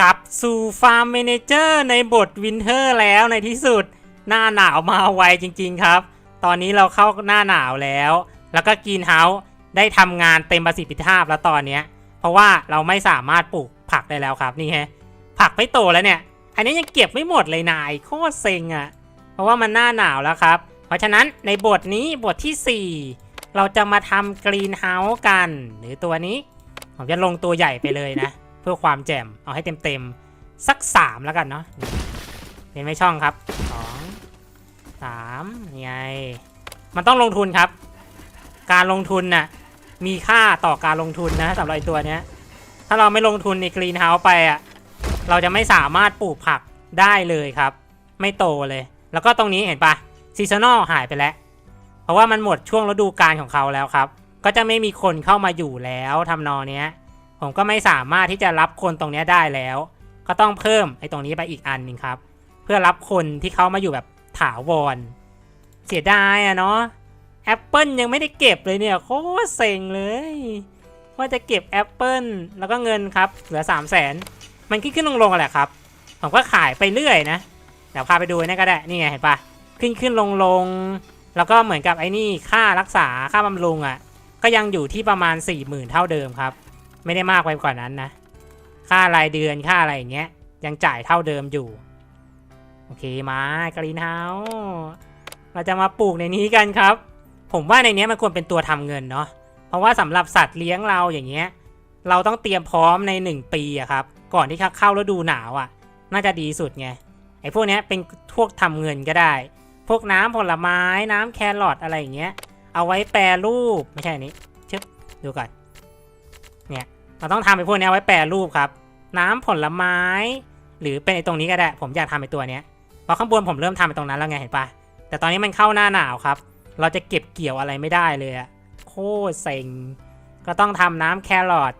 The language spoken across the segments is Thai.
กลับสู่ฟาร์มเมนเจอร์ในบทวินเทอร์แล้วในที่สุด หน้าหนาวมาไวจริงๆครับ ตอนนี้เราเข้าหน้าหนาวแล้ว แล้วก็กรีนเฮาส์ได้ทำงานเต็มประสิทธิภาพแล้วตอนนี้ เพราะว่าเราไม่สามารถปลูกผักได้แล้วครับนี่ฮะผักไม่โตแล้วเนี่ย อันนี้ยังเก็บไม่หมดเลยนายโคตรเซ็งอะ่ะ เพราะว่ามันหน้าหนาวแล้วครับ เพราะฉะนั้นในบทนี้บททีสี่4 เราจะมาทำกรีนเฮาส์กัน หรือตัวนี้ ผมจะลงตัวใหญ่ไปเลยนะ พื่อความแจ่มเอาให้เต็มๆสัก3แล้วกันเนาะเห็นไหมช่องครับ2 3นี่ไงมันต้องลงทุนครับ การลงทุนน่ะมีค่าต่อการลงทุนนะสำหรับไอตัวเนี้ย ถ้าเราไม่ลงทุนในกรีนเฮาส์ไปอะเราจะไม่สามารถปลูกผักได้เลยครับ ไม่โตเลย แล้วก็ตรงนี้เห็นปะซีซันอลหายไปแล้ว เพราะว่ามันหมดช่วงฤดูกาลของเขาแล้วครับ ก็จะไม่มีคนเข้ามาอยู่แล้วทำนองเนี้ย ผมก็ไม่สามารถที่จะรับคนตรงนี้ได้แล้ว ก็ต้องเพิ่มไอ้ตรงนี้ไปอีกอันหนึ่งครับ เพื่อรับคนที่เขามาอยู่แบบถาวร เสียดายอะเนาะแอปเปิลยังไม่ได้เก็บเลยเนี่ยโคตรเซ็งเลย ว่าจะเก็บแอปเปิลแล้วก็เงินครับ เหลือ 3 0 0แสนมันขึ้นขึ้นลงลงแหละครับ ผมก็ขายไปเรื่อยนะเดี๋ยวพาไปดูนี่ก็ได้นี่ไงเห็นปะขึ้นขึ้นลงลงแล้วก็เหมือนกับไอ้นี่ค่ารักษาค่าบำรุงอะ่ะก็ยังอยู่ที่ประมาณ 4 0,000 เท่าเดิมครับ ไม่ได้มากไปกว่านั้นนะ ค่ารายเดือนค่าอะไรอย่างเงี้ย ยังจ่ายเท่าเดิมอยู่ โอเคมากรีนเฮาส์เราจะมาปลูกในนี้กันครับ ผมว่าในนี้มันควรเป็นตัวทำเงินเนาะเพราะว่าสำหรับสัตว์เลี้ยงเราอย่างเงี้ย เราต้องเตรียมพร้อมใน 1 ปีอะครับ ก่อนที่จะเข้าฤดูหนาวอะน่าจะดีสุดไงไอ้พวกเนี้ยเป็นพวกทำเงินก็ได้ พวกน้ำผลไม้น้ำแครอทอะไรอย่างเงี้ย เอาไว้แปรรูปไม่ใช่นนี้ชึบดูก่อนเนี่ย เราต้องทำไอ้พวกนี้ไว้แปรรูปครับ น้ำผลไม้ หรือเป็นไอ้ตรงนี้ก็ได้ ผมอยากทำไอ้ตัวเนี้ยพราะข้างบนผมเริ่มทำไอ้ตรงนั้นแล้วไงเห็นปะแต่ตอนนี้มันเข้าหน้าหนาวครับ เราจะเก็บเกี่ยวอะไรไม่ได้เลยอะโคตรเซ็งก็ต้องทำน้ำแครอท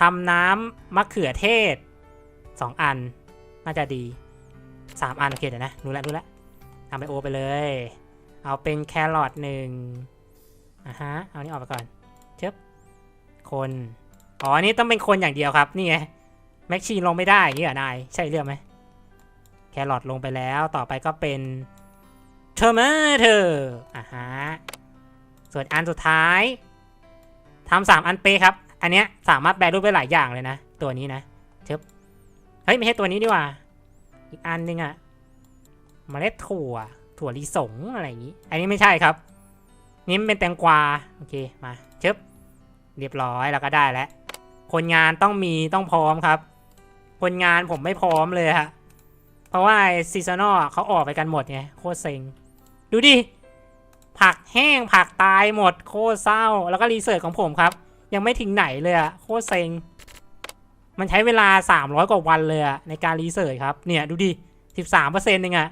ทำน้ำมะเขือเทศสองอันน่าจะดีสามอันโอเคเดี๋ยวนะรู้แล้วรู้แล้วทำไปโอไปเลย เอาเป็นแครอทหนึ่งอะฮะ เอานี่ออกไปก่อนเชิบคน อ๋อนนี้ต้องเป็นคนอย่างเดียวครับ นี่ไงแม็กชีนลงไม่ได้อย่างนี้เหรอนาย ใช่เรื่องไหมแครอทลงไปแล้ว ต่อไปก็เป็นเทอร์มาเธออะฮะ ส่วนอันสุดท้ายทำสามอันเปครับ อันเนี้ยสามารถแปลรูปได้หลายอย่างเลยนะ ตัวนี้นะเชิบเฮ้ย ไม่ใช่ตัวนี้ดีกว่า อีกอันหนึงอะเมล็ดถั่ว ถั่วลิสงอะไรอย่างนี้ อันนี้ไม่ใช่ครับ นี่มันเป็นแตงกวา โอเค มาเชิบเรียบร้อยแล้วก็ได้แล้ว คนงานต้องมีต้องพร้อมครับ คนงานผมไม่พร้อมเลยฮะเพราะว่าซีซันอลเขาออกไปกันหมดไงโคตรเซ็งดูดิผักแห้งผักตายหมดโคตรเศร้า แล้วก็รีเสิร์ชของผมครับ ยังไม่ถึงไหนเลยอะโคตรเซ็ง มันใช้เวลา 300 กว่าวันเลยอะในการรีเสิร์ชครับ เนี่ยดูดิ 13เปอร์เซ็นต์เองอะ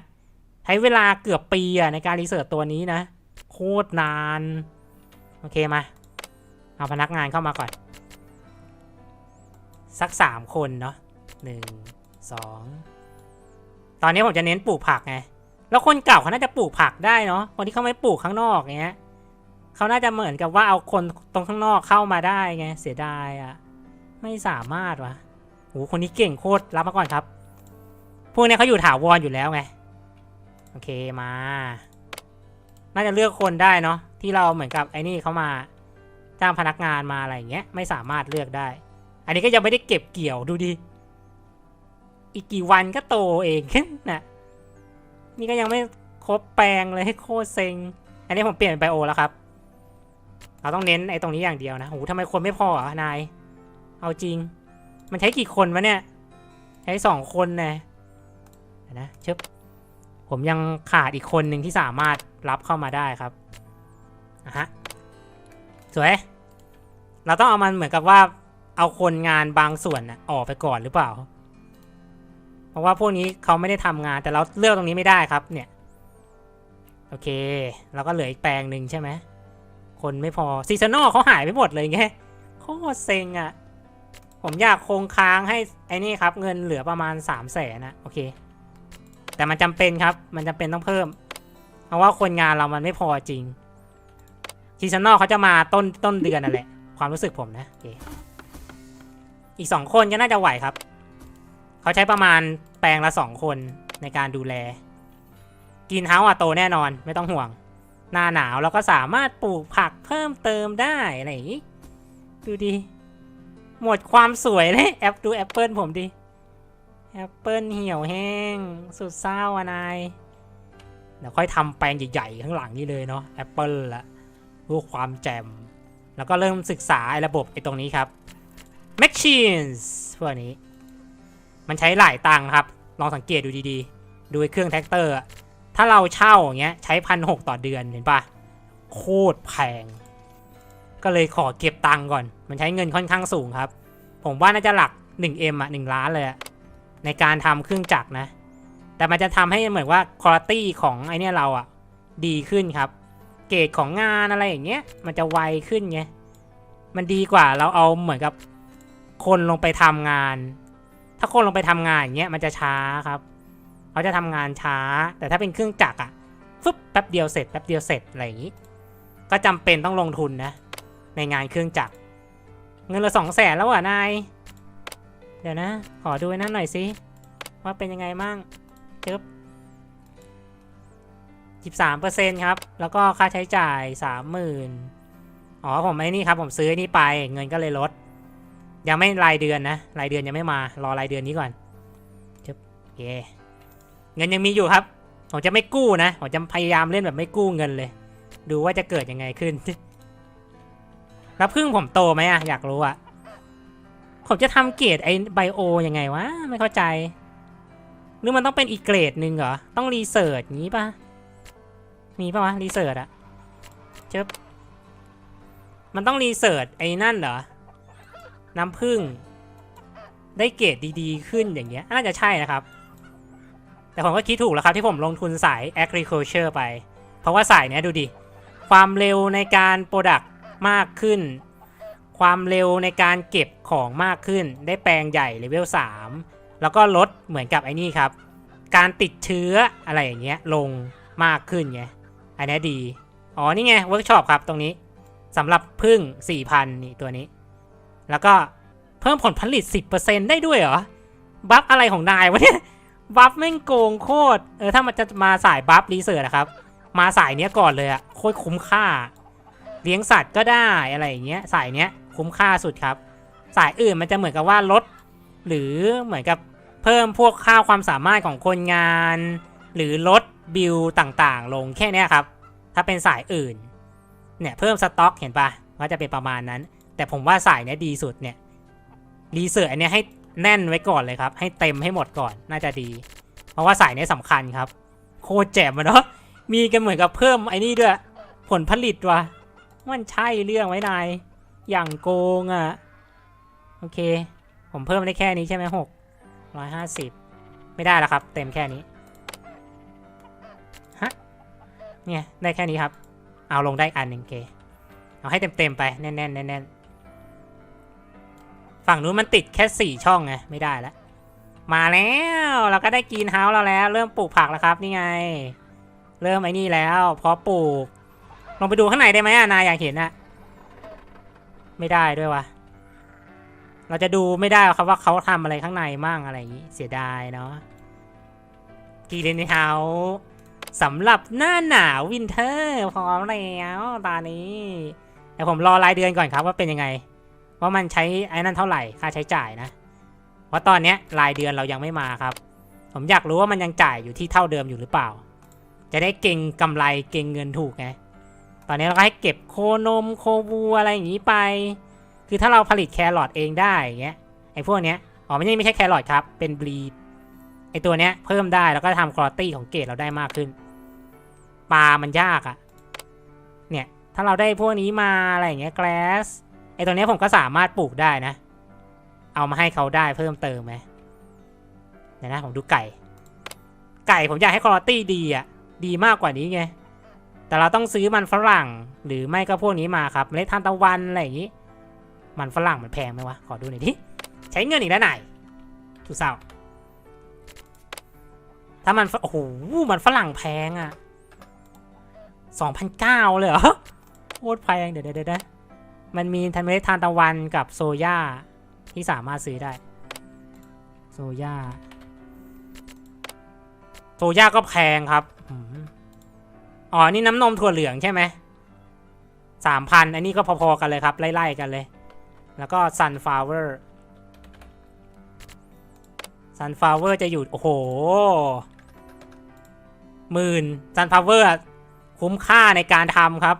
ใช้เวลาเกือบปีอะในการรีเสิร์ชตัวนี้นะ โคตรนาน โอเคมา เอาพนักงานเข้ามาก่อน สักสามคนเนาะหนึ่งสองตอนนี้ผมจะเน้นปลูกผักไง แล้วคนเก่าเขาน่าจะปลูกผักได้เนาะคนที่เขาไม่ปลูกข้างนอกเงี้ยเขาน่าจะเหมือนกับว่าเอาคนตรงข้างนอกเข้ามาได้ไงเสียดายอะ่ะไม่สามารถวะโหคนนี้เก่งโคตรรับมาก่อนครับ พวกนี้เขาอยู่ถาวรอยู่แล้วไงโอเคมา น่าจะเลือกคนได้เนาะที่เราเหมือนกับไอ้นี่เขามาจ้างพนักงานมาอะไรอย่างเงี้ยไม่สามารถเลือกได้ อันนี้ก็ยังไม่ได้เก็บเกี่ยวดูดิ อีกกี่วันก็โตเองนะนี่ก็ยังไม่ครบแปลงเลยให้โคตรเซ็ง อันนี้ผมเปลี่ยนเป็นไบโอแล้วครับ เราต้องเน้นไอ้ตรงนี้อย่างเดียวนะโหทำไมคนไม่พออะนาย เอาจริง มันใช้กี่คนวะเนี่ย ใช้สองคนน่เดี๋ยวนะเชบผมยังขาดอีกคนหนึ่งที่สามารถรับเข้ามาได้ครับอะฮะสวย เราต้องเอามันเหมือนกับว่า เอาคนงานบางส่วนน่ะออกไปก่อนหรือเปล่า เพราะว่าพวกนี้เขาไม่ได้ทำงานแต่เราเลือกตรงนี้ไม่ได้ครับเนี่ย โอเค เราก็เหลืออีกแปลงหนึ่งใช่ไหมคนไม่พอซีซันอลเขาหายไปหมดเลยไงโคตรเซ็งอะ่ะ ผมอยากคงค้างให้ไอ้นี่ครับเงินเหลือประมาณ3ามแสนนะโอเค แต่มันจำเป็นครับ มันจำเป็นต้องเพิ่ม เพราะว่าคนงานเรามันไม่พอจริงซีซันอลเขาจะมาต้นต้นเดือนนั่นแหละ ความรู้สึกผมนะโอเค อีกสองคนก็น่าจะไหวครับ เขาใช้ประมาณแปลงละสองคนในการดูแล กินเฮาส์อะโตแน่นอนไม่ต้องห่วง หน้าหนาวเราก็สามารถปลูกผักเพิ่มเติมได้อะไรอย่างนี้ ดูดิหมดความสวยเลยแอปดูแอปเปิลผมดิแอปเปิลเหี่ยวแห้ง สุดเศร้าอะนายเดี๋ยวค่อยทำแปลงใหญ่ๆข้างหลังนี่เลยเนาะแอปเปิลละรู้ความแจ่มแล้วก็เริ่มศึกษาไอ้ระบบไอ้ตรงนี้ครับ Machines พวกนี้ มันใช้หลายตังค์ครับ ลองสังเกตดูดีๆ ดูไอเครื่องแท็กเตอร์ ถ้าเราเช่าอย่างเงี้ยใช้พันหกต่อเดือนเห็นปะโคตรแพง ก็เลยขอเก็บตังค์ก่อน มันใช้เงินค่อนข้างสูงครับ ผมว่าน่าจะหลัก 1M อะ 1 ล้านเลยในการทำเครื่องจักรนะ แต่มันจะทำให้เหมือนว่าคุณภาพของไอเนี้ยเราอะ ดีขึ้นครับ เกรดของงานอะไรอย่างเงี้ย มันจะไวขึ้นไง มันดีกว่าเราเอาเหมือนกับ คนลงไปทำงาน ถ้าคนลงไปทำงานอย่างเงี้ยมันจะช้าครับ เขาจะทำงานช้า แต่ถ้าเป็นเครื่องจักรอะฟึบแป๊บเดียวเสร็จแป๊บเดียวเสร็จอะไรอย่างงี้ ก็จำเป็นต้องลงทุนนะ ในงานเครื่องจักร เงินละสองแสนแล้วอะนาย เดี๋ยวนะ ขอดูนั่นหน่อยสิว่าเป็นยังไงมั่งจึ๊บสิบสามเปอร์เซ็นครับ แล้วก็ค่าใช้จ่ายสามหมื่นอ๋อ ผมไอ้นี่ครับ ผมซื้อนี่ไป เงินก็เลยลด ยังไม่รายเดือนนะ รายเดือนยังไม่มา รอรายเดือนนี้ก่อนจึ๊บเคเงินยังมีอยู่ครับ ผมจะไม่กู้นะ ผมจะพยายามเล่นแบบไม่กู้เงินเลย ดูว่าจะเกิดยังไงขึ้นแล้วพึ่งผมโตไหมอะอยากรู้อะผมจะทำเกรดไอไบโอยังไงวะ ไม่เข้าใจ หรือมันต้องเป็นอีกเกรดหนึ่งเหรอ ต้องรีเสิร์ชงี้ปะมีปะวะรีเสิร์ชอะเจบมันต้องรีเสิร์ชไอ้นั่นเหรอ น้ำผึ้งได้เกรดดีๆ ขึ้นอย่างเงี้ยน่าจะใช่นะครับ แต่ผมก็คิดถูกแล้วครับที่ผมลงทุนสาย agriculture ไป เพราะว่าสายเนี้ยดูดิ ความเร็วในการโปรดักมากขึ้น ความเร็วในการเก็บของมากขึ้น ได้แปลงใหญ่เลเวล3แล้วก็ลดเหมือนกับไอ้นี่ครับ การติดเชื้ออะไรอย่างเงี้ยลงมากขึ้นไงอันนี้ดี อ๋อ นี่ไงเวิร์กช็อปครับตรงนี้สำหรับพึ่ง4,000นี่ตัวนี้ แล้วก็เพิ่มผลผลิต 10%ได้ด้วยเหรอ บัฟอะไรของนายวะเนี่ย บัฟแม่งโกงโคตร เออถ้ามันจะมาสายบัฟรีเสิร์ชนะครับ มาสายเนี้ยก่อนเลยอะโคตรคุ้มค่า เลี้ยงสัตว์ก็ได้อะไรอย่างเงี้ย สายเนี้ยคุ้มค่าสุดครับ สายอื่นมันจะเหมือนกับว่าลด หรือเหมือนกับเพิ่มพวกค่าความสามารถของคนงาน หรือลดบิลต่างๆ ลงแค่นี้ครับ ถ้าเป็นสายอื่น เนี่ยเพิ่มสต็อกเห็นปะก็จะเป็นประมาณนั้น แต่ผมว่าสายเนี้ยดีสุดเนี่ยรีเสิร์ชอันเนี้ยให้แน่นไว้ก่อนเลยครับ ให้เต็มให้หมดก่อนน่าจะดี เพราะว่าสายเนี้ยสำคัญครับ โคตรแจ่มเนาะมีกันเหมือนกับเพิ่มไอ้นี่ด้วย ผลผลิตว่ะมันใช่เรื่องไว้นายอย่างโกงอะ่ะโอเค ผมเพิ่มได้แค่นี้ใช่ไหมหกร้อยห้าสิบไม่ได้แล้วครับ เต็มแค่นี้ฮะเนี่ยได้แค่นี้ครับ เอาลงได้อันหนึ่งเคเอาให้เต็มๆไปแน่นๆแน่นๆ ฝั่งนู้นมันติดแค่สี่ช่องไงไม่ได้แล้วมาแล้วเราก็ได้กินเฮาส์เราแล้ว เริ่มปลูกผักแล้วครับนี่ไง เริ่มไอ้นี่แล้วพอปลูก ลงไปดูข้างในได้ไหมอะนายอยากเห็นอะไม่ได้ด้วยวะเราจะดูไม่ได้ครับว่าเขาทำอะไรข้างในมั่งอะไรอย่างนี้เสียดายเนาะกีเรนเฮาสำหรับหน้าหนาววินเทอร์พร้อมแล้วตอนนี้แต่ผมรอรายเดือนก่อนครับว่าเป็นยังไง ว่ามันใช้ไอ้นั่นเท่าไหร่ค่าใช้จ่ายนะเพราะตอนเนี้ยรายเดือนเรายังไม่มาครับ ผมอยากรู้ว่ามันยังจ่ายอยู่ที่เท่าเดิมอยู่หรือเปล่า จะได้เก่งกำไรเก่งเงินถูกไงตอนนี้เราก็ให้เก็บโคนมโควัวอะไรอย่างนี้ไป คือถ้าเราผลิตแครอทเองได้อย่างเงี้ยไอ้พวกเนี้ยอ๋อไม่ใช่ไม่ใช่แครอทครับเป็นบลีดไอ้ตัวเนี้ยเพิ่มได้แล้วก็ทำคุณภาพของเกรดเราได้มากขึ้นปลามันยากอะเนี่ย ถ้าเราได้พวกนี้มาอะไรอย่างเงี้ยแกลส ไอ้ตัวนี้ผมก็สามารถปลูกได้นะ เอามาให้เขาได้เพิ่มเติมไหมเดี๋ยวนะผมดูไก่ ไก่ผมอยากให้คุณภาพดีอะดีมากกว่านี้ไง แต่เราต้องซื้อมันฝรั่ง หรือไม่ก็พวกนี้มาครับเมล็ดทานตะวันอะไรอย่างนี้ มันฝรั่งมันแพงไหมวะ ขอดูหน่อยดิ ใช้เงินอีกแล้วไหนทุกเศร้าถ้ามันฝโอ้โห มันฝรั่งแพงอะสองพันเก้าเลยเหรอโคตรแพง เดี๋ยวเดี๋ยวเดี๋ยว มันมีทันเมล็ดทานตะวันกับโซย่าที่สามารถซื้อได้ โซย่า โซย่าก็แพงครับอ๋อ นี่น้ำนมถั่วเหลืองใช่ไหมสามพันอันนี้ก็พอๆกันเลยครับ ไล่ๆกันเลย แล้วก็ sunflower sunflower จะอยู่ โอ้โหหมื่น sunflower คุ้มค่าในการทำครับ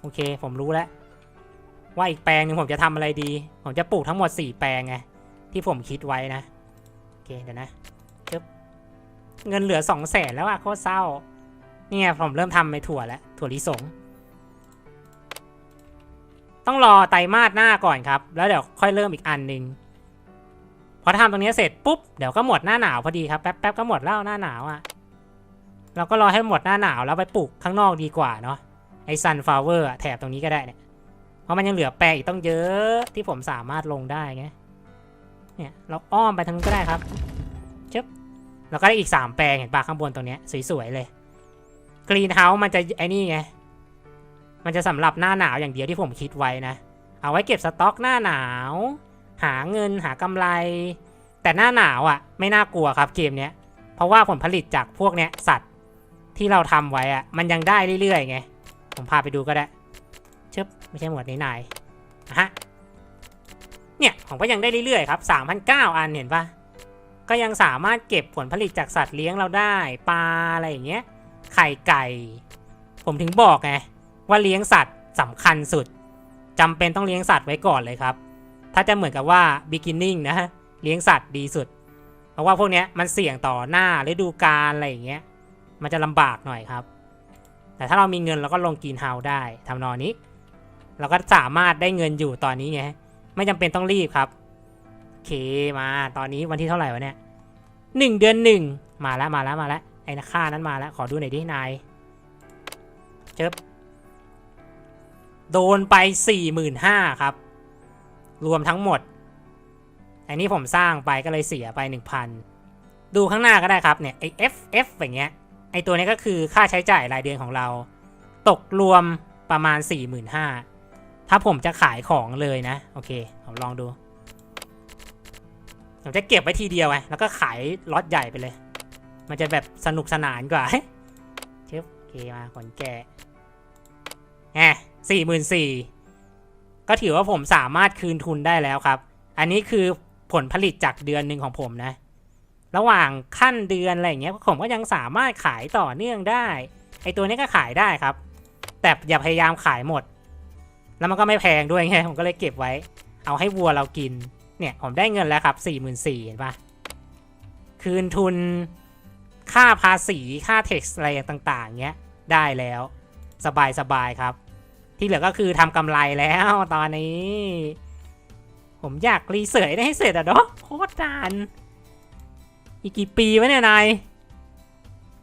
โอเค ผมรู้แล้ว ว่าอีกแปลงหนึงผมจะทำอะไรดี ผมจะปลูกทั้งหมด 4 แปลงไงที่ผมคิดไว้นะโอเคเดี๋ยวนะจึ๊บเงินเหลือ 2 0 0แสนแล้วอะโคตรเศร้าเนี่ยผมเริ่มทำไปถั่วแล้วถั่วลิสง ต้องรอไตรมาสหน้าก่อนครับ แล้วเดี๋ยวค่อยเริ่มอีกอันหนึ่งพอทำตรงนี้เสร็จปุ๊บเดี๋ยวก็หมดหน้าหนาวพอดีครับแป๊บๆก็หมดแล้วหน้าหนาวอะเราก็รอให้หมดหน้าหนาวแล้วไปปลูกข้างนอกดีกว่าเนาะไอซันฟลาวเวอร์แถบตรงนี้ก็ได้เนี่ย เพราะมันยังเหลือแปลงอีกต้องเยอะที่ผมสามารถลงได้ไง เนี่ยเราอ้อมไปทางนู้นก็ได้ครับจึ๊บแล้วก็ได้อีก 3 แปลงเห็นปะข้างบนตรงเนี้ยสวยๆเลย กรีนเฮาส์มันจะไอ้นี่ไง มันจะสำหรับหน้าหนาวอย่างเดียวที่ผมคิดไว้นะ เอาไว้เก็บสต็อกหน้าหนาว หาเงินหากำไร แต่หน้าหนาวอะ ไม่น่ากลัวครับเกมเนี้ย เพราะว่าผลผลิตจากพวกเนี้ยสัตว์ที่เราทำไว้อะมันยังได้เรื่อยๆไง ผมพาไปดูก็ได้ ชึบไม่ใช่หมวดนี้นายอะฮะเนี่ยผมก็ยังได้เรื่อยๆครับ3,009อันเห็นปะก็ยังสามารถเก็บผลผลิตจากสัตว์เลี้ยงเราได้ปลาอะไรอย่างเงี้ยไข่ไก่ ผมถึงบอกไงว่าเลี้ยงสัตว์สำคัญสุดจำเป็นต้องเลี้ยงสัตว์ไว้ก่อนเลยครับ ถ้าจะเหมือนกับว่า beginning นะเลี้ยงสัตว์ดีสุด เพราะว่าพวกเนี้ยมันเสี่ยงต่อหน้าฤดูกาลอะไรอย่างเงี้ยมันจะลำบากหน่อยครับ แต่ถ้าเรามีเงินเราก็ลงกินเฮาได้ทำนองนี้ เราก็สามารถได้เงินอยู่ตอนนี้ไงไม่จำเป็นต้องรีบครับโอเคมาตอนนี้วันที่เท่าไหร่วะเนี่ยหนึ่งเดือนหนึ่งมาแล้วมาแล้วมาแล้วไอ้นะค่านั้นมาแล้วขอดูหน่อยดินายเจิบโดนไปสี่หมื่นห้าครับ รวมทั้งหมด อันนี้ผมสร้างไปก็เลยเสียไปหนึ่งพันดูข้างหน้าก็ได้ครับเนี่ยไอ้ FF อย่างเงี้ยไอตัวนี้ก็คือค่าใช้จ่ายรายเดือนของเรา ตกรวมประมาณ 45,000 ถ้าผมจะขายของเลยนะ โอเคผมลองดู ผมจะเก็บไว้ทีเดียวไงแล้วก็ขายล็อตใหญ่ไปเลย มันจะแบบสนุกสนานกว่าเชฟโอเคมาขนแกะแหมสี่หมื่นสี่ก็ถือว่าผมสามารถคืนทุนได้แล้วครับ อันนี้คือผลผลิตจากเดือนหนึ่งของผมนะ ระหว่างขั้นเดือนอะไรอย่างเงี้ยผมก็ยังสามารถขายต่อเนื่องได้ ไอตัวนี้ก็ขายได้ครับ แต่อย่าพยายามขายหมด แล้วมันก็ไม่แพงด้วยไงผมก็เลยเก็บไว้ เอาให้วัวเรากิน เนี่ยผมได้เงินแล้วครับ4 4 0 0 0เห็นปะคืนทุนค่าภาษีค่าเท็กซ์อะไรต่างๆเงี้ยได้แล้วสบายสบายๆครับ ที่เหลือก็คือทำกำไรแล้วตอนนี้ ผมอยากรีเสิร์ชได้ให้เสร็จอะเนาะโคตรจาน อีกกี่ปีวะเนี่ยนาย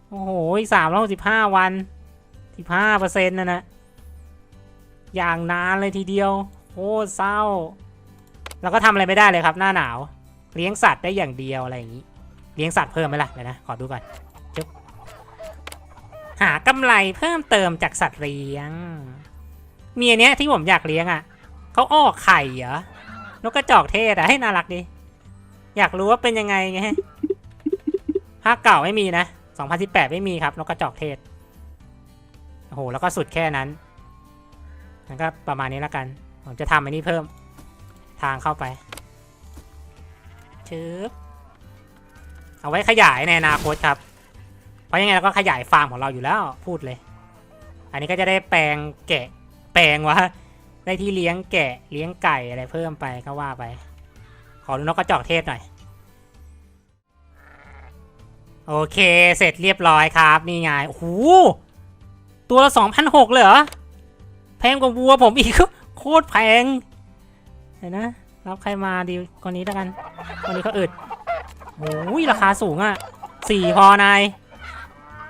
โอ้โหอีกสามร้อยสิบห้าวันสิบห้าเปอร์เซ็นต์นะนะ อย่างนานเลยทีเดียวโคตรเศร้า แล้วก็ทำอะไรไม่ได้เลยครับ หน้าหนาว เลี้ยงสัตว์ได้อย่างเดียวอะไรอย่างนี้ เลี้ยงสัตว์เพิ่มไหมล่ะเดี๋ยวนะขอดูก่อนจุ๊บหากำไรเพิ่มเติมจากสัตว์เลี้ยงมีอันเนี้ยที่ผมอยากเลี้ยงอะเขาออกไข่เหรอนกกระจอกเทศอะให้น่ารักดีอยากรู้ว่าเป็นยังไงไงภาคเก่าไม่มีนะ 2018 ไม่มีครับ นกกระจอกเทศ โอ้โห แล้วก็สุดแค่นั้น มันก็ประมาณนี้แล้วกัน ผมจะทำอันนี้เพิ่มทางเข้าไปชึบเอาไว้ขยายในอนาคตครับ เพราะยังไงเราก็ขยายฟาร์มของเราอยู่แล้วพูดเลย อันนี้ก็จะได้แปลงแกะ แปลงวะได้ที่เลี้ยงแกะเลี้ยงไก่อะไรเพิ่มไปก็ว่าไป ขอดูนกกระจอกเทศหน่อย โอเคเสร็จเรียบร้อยครับ นี่ไงโอ้โหตัวละ2,600เลยเหรอ แพงกว่าวัวผมอีกโคตรแพงเห็นนะ รับใครมาดีคนนี้แล้วกันคนนี้เขาอึดโอ้ยราคาสูงอะ่ะสี่พอนาย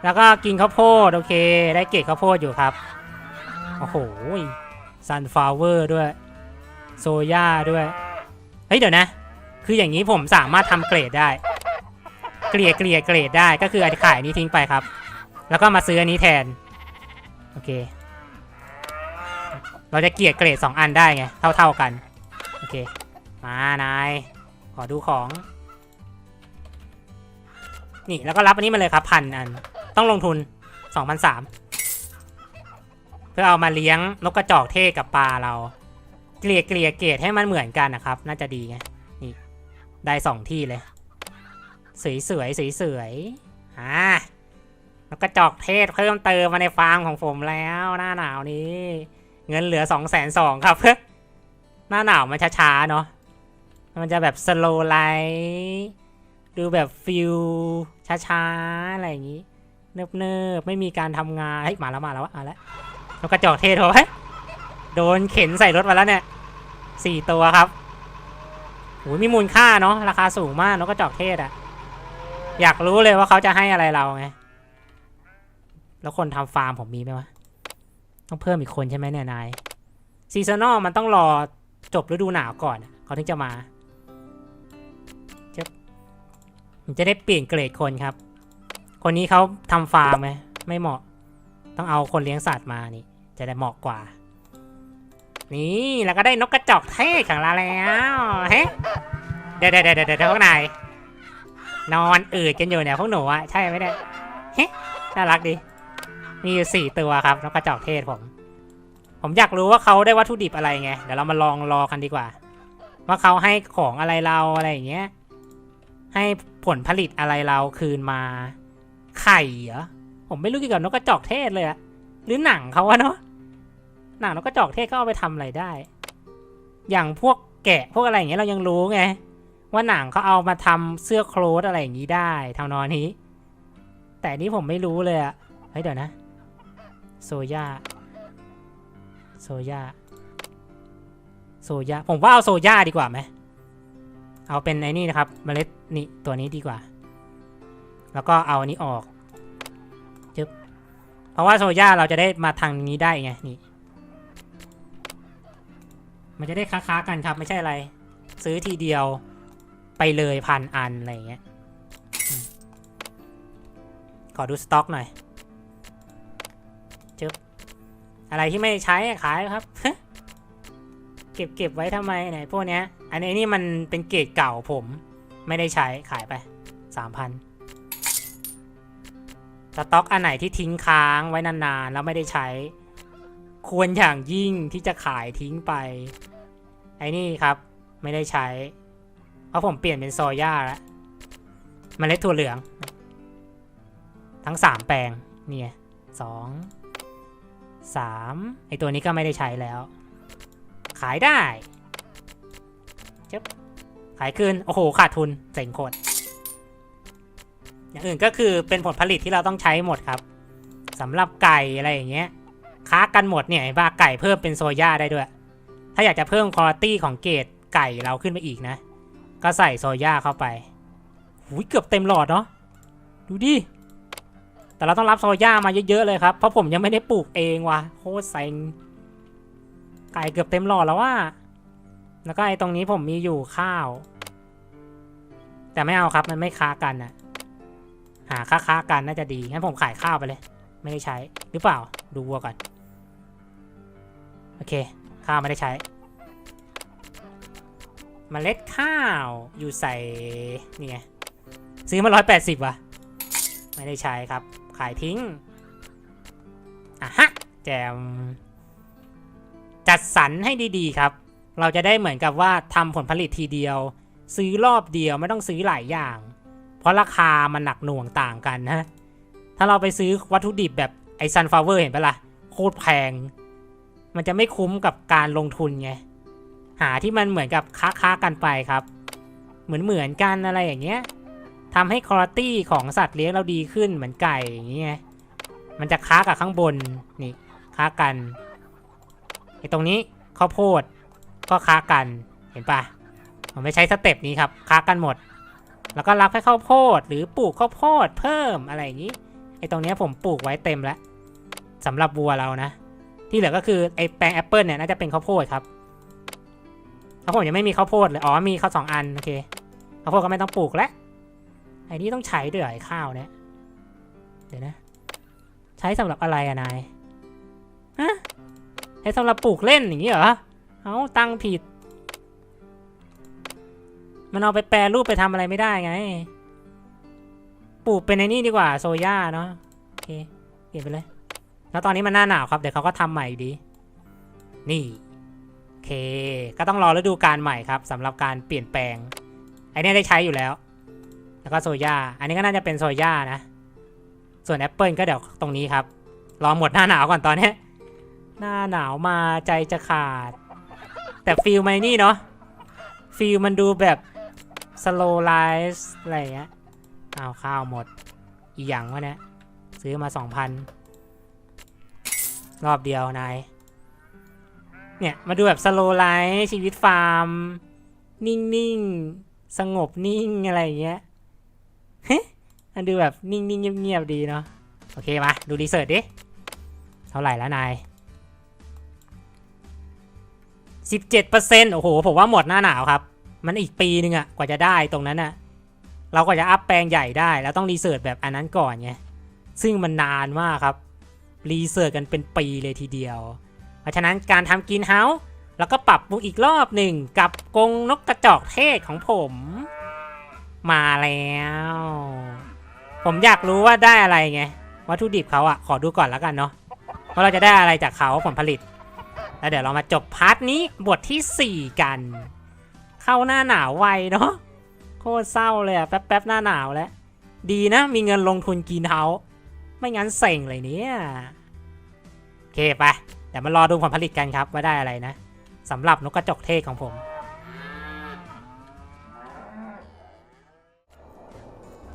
แล้วก็กินข้าวโพดโอเค ได้เกรดข้าวโพดอยู่ครับ โอ้โหซันฟลาวเวอร์ด้วย โซย่าด้วย เฮ้ยเดี๋ยวนะ คืออย่างนี้ผมสามารถทำเกรดได้ เกลี่ยเกลี่ยเกรดได้ก็คืออันขายนี้ทิ้งไปครับ แล้วก็มาซื้ออันนี้แทน โอเค เราจะเกลี่ยเกรด2อันได้ไง เท่า ๆกัน โอเค มานาย ขอดูของ นี่แล้วก็รับอันนี้มาเลยครับพันอัน ต้องลงทุนสองพันสามเพื่อเอามาเลี้ยงนกกระจอกเทศกับปลาเรา เกลี่ยเกลี่ยเกรดให้มันเหมือนกันนะครับ น่าจะดีไง นี่ ได้สองที่เลย สวยสวยสวยสวยๆอ่านกกระจอกเทศเพิ่มเติมมาในฟาร์มของผมแล้วหน้าหนาวนี้ เงินเหลือสองแสนสองครับ หน้าหนาวมันช้าๆเนาะมันจะแบบสโลไลท์ดูแบบฟิลช้าๆ อะไรอย่างนี้เนิบๆ ไม่มีการทำงานเฮ้ยมาแล้วมาแล้วมาแล้วนกกระจอกเทศโอ้ยโดนเข็นใส่รถมาแล้วเนี่ยสี่ตัวครับโอ้ยมีมูลค่าเนาะราคาสูงมากนกกระจอกเทศอะอยากรู้เลยว่าเขาจะให้อะไรเราไง แล้วคนทำฟาร์มผมมีไหมวะ ต้องเพิ่มอีกคนใช่ไหมเนี่ยนายซีซันอลมันต้องรอจบฤดูหนาวก่อนเขาถึงจะมาจะมันจะได้เปลี่ยนเกรดคนครับ คนนี้เขาทำฟาร์มไหมไม่เหมาะ ต้องเอาคนเลี้ยงสัตว์มานี่ จะได้เหมาะกว่า นี่แล้วก็ได้นกกระจอกเทศของเราแล้วเฮ้เดี๋ยวเดี๋ยวเดี๋ยวเดี๋ยวพวกนายนอนอืดกันอยู่เนี่ยพวกหนูอะใช่ไหมเนี่ยเฮ้น่ารักดี มีอยู่สี่ตัวครับนกกระจอกเทศผม ผมอยากรู้ว่าเขาได้วัตถุดิบอะไรไง เดี๋ยวเรามาลองรอกันดีกว่า ว่าเขาให้ของอะไรเราอะไรอย่างเงี้ย ให้ผลผลิตอะไรเราคืนมา ไข่เหรอ ผมไม่รู้เกี่ยวกับนกกระจอกเทศเลยอะหรือหนังเขาวะเนาะ หนังนกกระจอกเทศก็เอาไปทำอะไรได้ อย่างพวกแกะพวกอะไรอย่างเงี้ยเรายังรู้ไง ว่าหนังเขาเอามาทำเสื้อโคลทอะไรอย่างงี้ได้ทำนองนี้ แต่นนี้ผมไม่รู้เลยอะเฮ้ยเดี๋ยวนะ โซย่าโซย่าโซย่าผมว่าเอาโซย่าดีกว่าไหมเอาเป็นไอ้นี่นะครับเมล็ดนี่ตัวนี้ดีกว่า แล้วก็เอาอันนี้ออกจึ๊บเพราะว่าโซย่าเราจะได้มาทางนี้ได้ไงนี่มันจะได้ค้าๆกันครับไม่ใช่อะไร ซื้อทีเดียวไปเลยพันอันอะไรอย่างเงี้ยขอดูสต็อกหน่อย อะไรที่ไม่ใช้ขายครับ เก็บเก็บไว้ทำไมไหนพวกเนี้ย อันนี้นี่มันเป็นเกรดเก่าผม ไม่ได้ใช้ขายไปสามพันสต็อกอันไหนที่ทิ้งค้างไว้นานๆ แล้วไม่ได้ใช้ ควรอย่างยิ่งที่จะขายทิ้งไป ไอ้นี่ครับ ไม่ได้ใช้ เพราะผมเปลี่ยนเป็นโซย่าแล้วเมล็ดถั่วเหลือง ทั้งสามแปลง เนี่ยสอง สามไอตัวนี้ก็ไม่ได้ใช้แล้ว ขายได้เจ็บขายคืน โอ้โห ขาดทุนเจ๋งโคตรอย่างอื่นก็คือเป็นผลผลิตที่เราต้องใช้หมดครับสำหรับไก่อะไรอย่างเงี้ย ค้ากันหมดเนี่ยไอ้บ้าไก่เพิ่มเป็นโซย่าได้ด้วย ถ้าอยากจะเพิ่มคุณภาพของเกรดไก่เราขึ้นไปอีกนะ ก็ใส่โซย่าเข้าไปหุยเกือบเต็มหลอดเนาะ ดูดิ แต่เราต้องรับโซย่ามาเยอะๆเลยครับ เพราะผมยังไม่ได้ปลูกเองว่ะโคตรเซ็งไก่เกือบเต็มหลอดแล้วว่า แล้วก็ไอ้ตรงนี้ผมมีอยู่ข้าว แต่ไม่เอาครับมันไม่ค้ากันอะหาค้าค้ากันน่าจะดีงั้นผมขายข้าวไปเลย ไม่ได้ใช้หรือเปล่าดูวัวก่อน โอเค ข้าวไม่ได้ใช้มเมล็ดข้าวอยู่ใส่นี่ไงซื้อมาร้อยแปดสิบว่ะ ไม่ได้ใช้ครับายทิ้งอะฮะแจม จัดสรรให้ดีๆครับ เราจะได้เหมือนกับว่าทำผลผลิตทีเดียว ซื้อรอบเดียวไม่ต้องซื้อหลายอย่าง เพราะราคามันหนักหน่วงต่างกันนะถ้าเราไปซื้อวัตถุดิบแบบไอซันฟลาเวอร์เห็นปะละ่ะโคตรแพง มันจะไม่คุ้มกับการลงทุนไง หาที่มันเหมือนกับค้าๆกันไปครับ เหมือนเหมือนๆกันอะไรอย่างเงี้ย ทำให้คุณภาพของสัตว์เลี้ยงเราดีขึ้นเหมือนไก่อย่างเงี้ยมันจะค้ากับข้างบนนี่ค้ากันไอ้ตรงนี้ข้าวโพดก็ค้ากันเห็นปะผมไม่ใช้สเต็ปนี้ครับค้ากันหมด แล้วก็รับให้ข้าวโพดหรือปลูกข้าวโพดเพิ่มอะไรอย่างนี้ไอ้ตรงนี้ผมปลูกไว้เต็มแล้วสำหรับวัวเรานะ ที่เหลือก็คือไอ้แปลงแอปเปิลเนี่ยน่าจะเป็นข้าวโพดครับข้าวโพดยังไม่มีข้าวโพดเลยอ๋อมีข้าวสองอันโอเคข้าวโพดก็ไม่ต้องปลูกแล้ว อ้นี่ต้องใช้ด้วยไอ้ข้าวเนี่ย เดี๋ยวนะ ใช้สำหรับอะไรอะนายฮะใช้สำหรับปลูกเล่นอย่างนี้เหรอ เอาตั้งผิด มันเอาไปแปรรูปไปทำอะไรไม่ได้ไง ปลูกเป็นในนี่ดีกว่าโซย่าเนาะโอเคเปลี่ยนไปเลย แล้วตอนนี้มันหน้าหนาวครับ เดี๋ยวเขาก็ทำใหม่อยู่ดี นี่โอเค ก็ต้องรอฤดูกาลใหม่ครับสำหรับการเปลี่ยนแปลง ไอ้เนี่ยได้ใช้อยู่แล้ว แล้วก็โซย่า อันนี้ก็น่าจะเป็นโซย่านะ ส่วนแอปเปิลก็เดี๋ยวตรงนี้ครับ รอหมดหน้าหนาวก่อนตอนนี้ หน้าหนาวมาใจจะขาด แต่ฟิลมันนี่เนาะ ฟิลมันดูแบบสโลไลซ์อะไรเงี้ยเอาข้าวหมด อีหยังวะเนี่ย ซื้อมาสองพันรอบเดียวนาย เนี่ย มาดูแบบสโลไลซ์ชีวิตฟาร์ม นิ่ง ๆ สงบนิ่ง อะไรอย่างเงี้ย มันดูแบบนิ่งๆเงียบๆดีเนาะโอเคมาดูรีเสิร์ชดิ เท่าไหร่แล้วนาย17%โอ้โห ผมว่าหมดหน้าหนาวครับ มันอีกปีนึงอะกว่าจะได้ตรงนั้นอะเราก็จะอัพแปลงใหญ่ได้แล้วต้องรีเสิร์ชแบบอันนั้นก่อนไงซึ่งมันนานมากครับรีเสิร์ชกันเป็นปีเลยทีเดียว เพราะฉะนั้นการทำกินเฮาส์แล้วก็ปรับปรุงอีกรอบหนึ่งกับกรงนกกระจอกเทศของผม มาแล้ว ผมอยากรู้ว่าได้อะไรไง วัตถุดิบเขาอะขอดูก่อนแล้วกันเนาะว่าเราจะได้อะไรจากเขาผลผลิต แล้วเดี๋ยวเรามาจบพาร์ทนี้บทที่ 4 กัน เข้าหน้าหนาวไวเนาะโคตรเศร้าเลยอะแป๊บๆหน้าหนาวแล้ว ดีนะมีเงินลงทุนกินเฮาไม่งั้นเซ็งเลยเนี่ยโอเคไปเดี๋ยวมารอดูผลผลิตกันครับว่าได้อะไรนะสำหรับนกกระจอกเทศของผม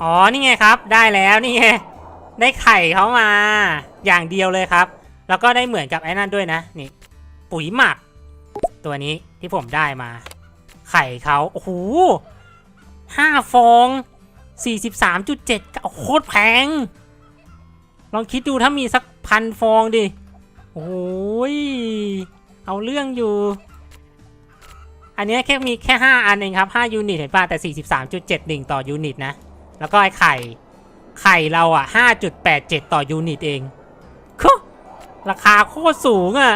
อ๋อนี่ไงครับ ได้แล้วนี่ไงได้ไข่เขามา อย่างเดียวเลยครับ แล้วก็ได้เหมือนกับไอ้นั่นด้วยนะนี่ ปุ๋ยหมัก ตัวนี้ที่ผมได้มา ไข่เขาโอ้โหห้าฟองสี่สิบสามจุดเจ็ดโคตรแพง ลองคิดดูถ้ามีสักพันฟองดิ โอ้ย เอาเรื่องอยู่ อันเนี้ยแค่มีแค่ 5 อันเองครับ 5 ยูนิตเห็นป่ะแต่ 43.71 ต่อยูนิตนะ แล้วก็ไอ้ไข่ ไข่เราอะ 5.87 ต่อยูนิตเองคุราคาโคตรสูงอะ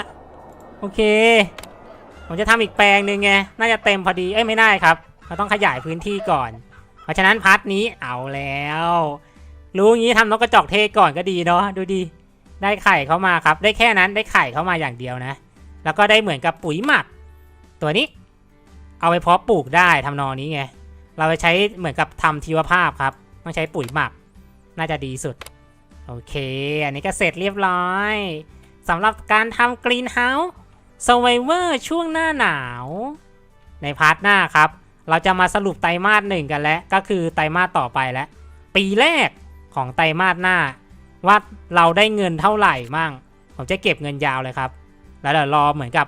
โอเค ผมจะทำอีกแปลงหนึ่งไง น่าจะเต็มพอดี เอ้ยไม่ได้ครับ เราต้องขยายพื้นที่ก่อน เพราะฉะนั้นพาร์ทนี้เอาแล้ว รู้งี้ทำนกกระจอกเทศก่อนก็ดีเนาะ ดูดี ได้ไข่เข้ามาครับ ได้แค่นั้น ได้ไข่เข้ามาอย่างเดียวนะ แล้วก็ได้เหมือนกับปุ๋ยหมัก ตัวนี้ เอาไปเพาะปลูกได้ทำนองนี้ไง เราไปใช้เหมือนกับทำชีวภาพครับ ต้องใช้ปุ๋ยหมัก น่าจะดีสุด โอเค อันนี้ก็เสร็จเรียบร้อยสำหรับการทำกรีนเฮาส์ Survivor ช่วงหน้าหนาว ในพาร์ทหน้าครับ เราจะมาสรุปไตรมาสหนึ่งกันแล้ว ก็คือไตรมาสต่อไปแล้ว ปีแรกของไตรมาสหน้า ว่าเราได้เงินเท่าไหร่มั่ง ผมจะเก็บเงินยาวเลยครับ แล้วเดี๋ยวรอเหมือนกับ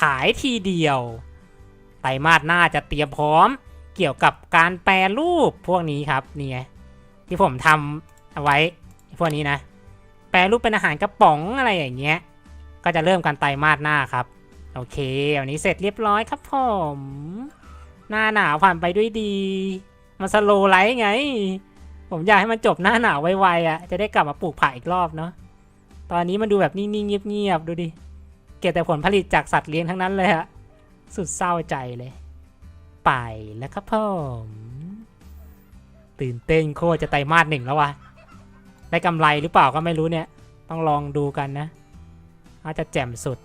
ขายทีเดียว ไตรมาสหน้าจะเตรียมพร้อม เกี่ยวกับการแปรรูปพวกนี้ครับนี่ไงที่ผมทำเอาไว้พวกนี้นะ แปรรูปเป็นอาหารกระป๋องอะไรอย่างเงี้ยก็จะเริ่มกันไตรมาสหน้าครับ โอเควันนี้เสร็จเรียบร้อยครับผมหน้าหนาวผ่านไปด้วยดี มันสโลไลท์ไง ผมอยากให้มันจบหน้าหนาวไวๆอะจะได้กลับมาปลูกผักอีกรอบเนาะตอนนี้มันดูแบบนิ่งๆเงียบๆดูดิเก็บแต่ผลผลิตจากสัตว์เลี้ยงทั้งนั้นเลยฮะสุดเศร้าใจเลย ไปแล้วครับผมตื่นเต้นโคตรจะไตมาสหนึ่งแล้ววะได้กำไรหรือเปล่าก็ไม่รู้เนี่ย ต้องลองดูกันนะอาจจะแจ่มสุด